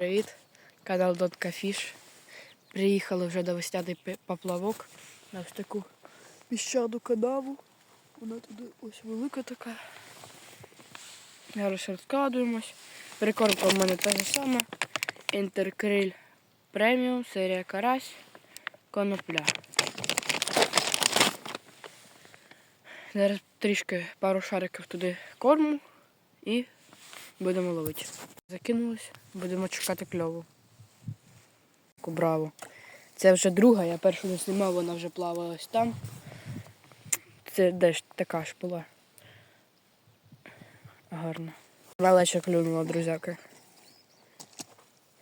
Привіт, канал Дотка Фіш. Приїхали вже до весняний поплавок на ось таку піщану канаву. Вона туди ось велика така. Зараз розкладуємось. Прикормка в мене та ж сама. Інтеркриль преміум, серія карась, конопля. Зараз трішки пару шариків туди корму і будемо ловити. Закинулись, будемо чекати кльову. Браво. Це вже друга, я першу не знімав, вона вже плавала ось там. Це десь така ж була. Гарно. Велича клюнула, друзяки.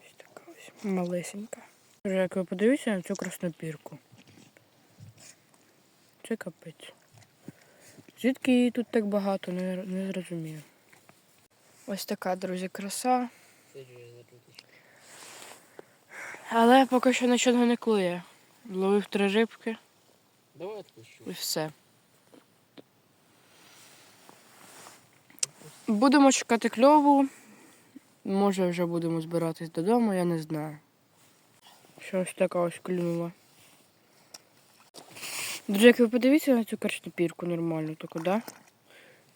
Ось така ось малесенька. Вже як ви подивіться на цю краснопірку. Це капець. Звідки її тут так багато, не, не зрозумію. Ось така, друзі, краса. Але поки що нічого не клює. Ловив три рибки Давай отпущу. і все. Будемо чекати кльову. Може вже будемо збиратись додому, я не знаю. Щось така ось клюнула. Друзі, як ви подивіться на цю карштопірку нормальну таку, да?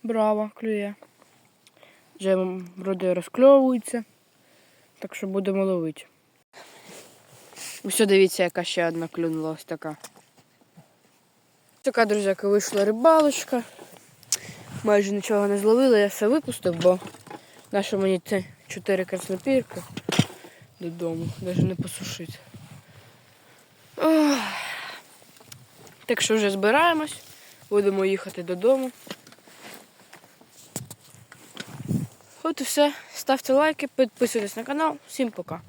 Браво, клює. Вже вроде розкльовується. Так що будемо ловити. Ось дивіться, яка ще одна клюнула ось така. Така, друзяки, вийшла рибалочка. Майже нічого не зловили, я все випустив, бо нащо мені ці чотири краснопірки додому, навіть не посушити. Так що вже збираємось, будемо їхати додому. От і все. Ставте лайки, підписуйтесь на канал. Всім пока.